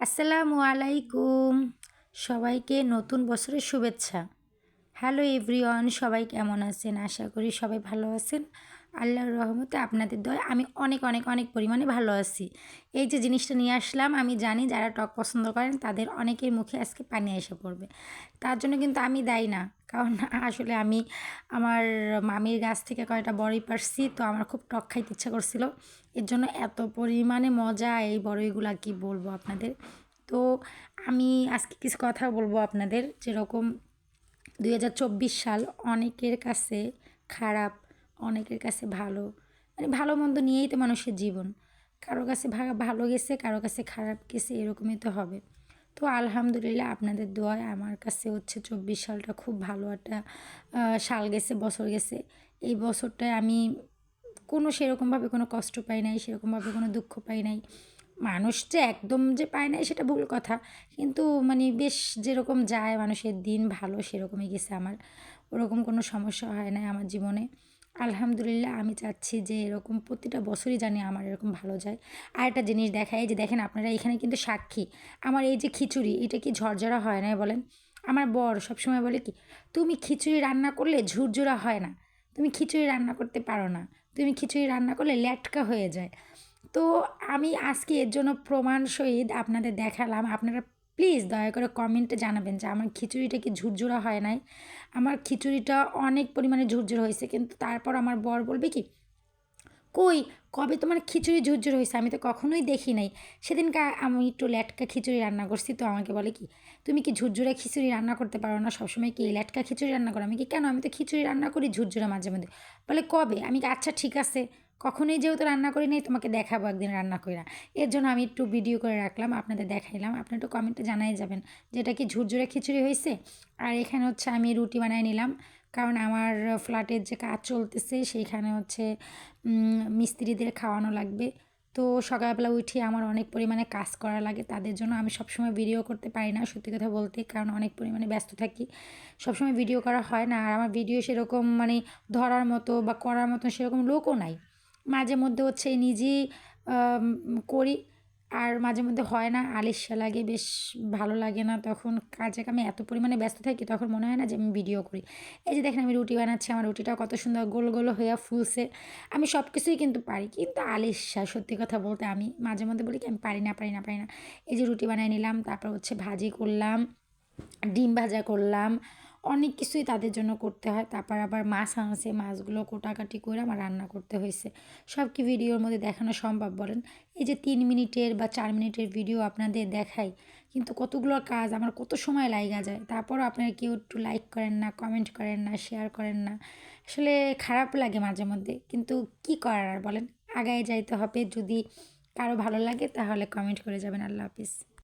আসসালামু আলাইকুম। সবাইকে নতুন বছরের শুভেচ্ছা। হ্যালো এভরিওয়ান সবাই কেমন আছেন? আশা করি সবাই ভালো আছেন। আল্লাহর রহমতে আপনাদের দয় আমি অনেক অনেক অনেক পরিমাণে ভালো আছি। এই যে জিনিসটা নিয়ে আসলাম, আমি জানি যারা টক পছন্দ করেন তাদের অনেকের মুখে আজকে পানি এসে পড়বে। তার জন্য কিন্তু আমি দায়ী না, কারণ আসলে আমি আমার মামির গাছ থেকে কয়টা বড়ই পারছি, তো আমার খুব টক খাইতে ইচ্ছা করছিল। এর জন্য এত পরিমাণে মজা এই বড়ইগুলা কি বলব আপনাদের? তো আমি আজকে কিছু কথা বলব আপনাদের। যেরকম দু হাজার চব্বিশ সাল অনেকের কাছে খারাপ অনেকের কাছে ভালো। মানে ভালো মন্দ নিয়েই তো মানুষের জীবন। কারও কাছে ভালো গেছে, কারও কাছে খারাপ গেছে, এরকমই তো হবে। তো আলহামদুলিল্লাহ আপনাদের দোয়ায় আমার কাছে হচ্ছে চব্বিশ সালটা খুব ভালো একটা সাল গেছে, বছর গেছে। এই বছরটায় আমি কোনো সেরকমভাবে কোনো কষ্ট পাই নাই, সেরকমভাবে কোনো দুঃখ পাই নাই। মানুষ যে একদম যে পায় নাই সেটা ভুল কথা। কিন্তু মানে বেশ যেরকম যায় মানুষের দিন ভালো সেরকমই গেছে আমার। ওরকম কোনো সমস্যা হয় নাই আমার জীবনে। আলহামদুলিল্লাহ আমি চাচ্ছি যে এরকম প্রতিটা বছরই জানি আমার এরকম ভালো যায়। আর একটা জিনিস দেখায় যে দেখেন আপনারা এখানে কিন্তু সাক্ষী। আমার এই যে খিচুড়ি, এটা কি ঝরঝরা হয় না বলেন? আমার বর সবসময় বলে কি, তুমি খিচুড়ি রান্না করলে ঝুরঝুরা হয় না। তুমি খিচুড়ি রান্না করতে পারো না। তুমি খিচুড়ি রান্না করলে ল্যাটকা হয়ে যায়। তো আমি আজকে এর জন্য প্রমাণ সহিত আপনাদের দেখালাম। আপনারা প্লিজ দয়া করে কমেন্টে জানাবেন যে আমার খিচুড়িটা কি ঝুরঝুরা হয় নাই। আমার খিচুড়িটা অনেক পরিমাণে ঝুরঝুর হয়েছে, কিন্তু তারপর আমার বর বলবে কি, কই, কবে তোমার খিচুড়ি ঝুরঝুর হয়েছে? আমি তো কখনোই দেখি নাই। সেদিনকে আমি একটু ল্যাটকা খিচুড়ি রান্না করছি, তো আমাকে বলে কি, তুমি কি ঝুরঝুরা খিচুড়ি রান্না করতে পারো না? সবসময় কি ল্যাটকা খিচুড়ি রান্না করো? আমি কি, কেন? আমি তো খিচুড়ি রান্না করি ঝুরঝুরা মাঝে মধ্যে। বলে, কবে? আমি আচ্ছা ঠিক আছে। কখনোই যেহেতু রান্না করি নাই, তোমাকে দেখাবো একদিন রান্না করি না এর জন্য আমি একটু ভিডিও করে রাখলাম, আপনাদের দেখাইলাম। আপনি একটু কমেন্টে জানাই যাবেন, যেটা কি ঝুরঝুরে খিচুড়ি হয়েছে আর এখানে হচ্ছে আমি রুটি বানাই নিলাম, কারণ আমার ফ্ল্যাটের যে কাজ চলতেছে, সেইখানে হচ্ছে মিস্ত্রিদের খাওয়ানো লাগবে। তো সকালবেলা উঠে আমার অনেক পরিমাণে কাজ করা লাগে, তাদের জন্য আমি সবসময় ভিডিও করতে পারি না, সত্যি কথা বলতে, কারণ অনেক পরিমাণে ব্যস্ত থাকি। সবসময় ভিডিও করা হয় না, আর আমার ভিডিও সেরকম মানে ধরার মতো বা করার মতো সেরকম লোকও নাই। মাঝে মধ্যে হচ্ছে নিজেই করি। আর মাঝে মধ্যে হয় না আলিস্যা লাগে, বেশ ভালো লাগে না। তখন কাজে কামে এত পরিমাণে ব্যস্ত থাকি, তখন মনে হয় না যে আমি ভিডিও করি। এই যে দেখেন আমি রুটি বানাচ্ছি, আমার রুটিটা কত সুন্দর গোল গোল হয়ে ফুলছে। আমি সব কিছুই কিন্তু পারি, কিন্তু আলিস্যা সত্যি কথা বলতে আমি মাঝে মধ্যে বলি কি, আমি পারি না পারি না পারি না। এই যে রুটি বানিয়ে নিলাম, তারপর হচ্ছে ভাজি করলাম, ডিম ভাজা করলাম অনেক কিছুই তাদের জন্য করতে হয়। তারপর আবার মাছ আনছে, মাছগুলো কোটাকাটি করে আমার রান্না করতে হয়েছে। সব কি ভিডিওর মধ্যে দেখানো সম্ভব বলেন? এই যে তিন মিনিটের বা চার মিনিটের ভিডিও আপনাদের দেখাই, কিন্তু কতগুলো কাজ, আমার কত সময় লাইগা যায়? তারপরও আপনারা কেউ একটু লাইক করেন না কমেন্ট করেন না শেয়ার করেন না। আসলে খারাপ লাগে মাঝে মধ্যে, কিন্তু কি করার আর বলেন? আগায় যাইতে হবে, যদি কারও ভালো লাগে তাহলে কমেন্ট করে যাবেন। আল্লাহ হাফিজ।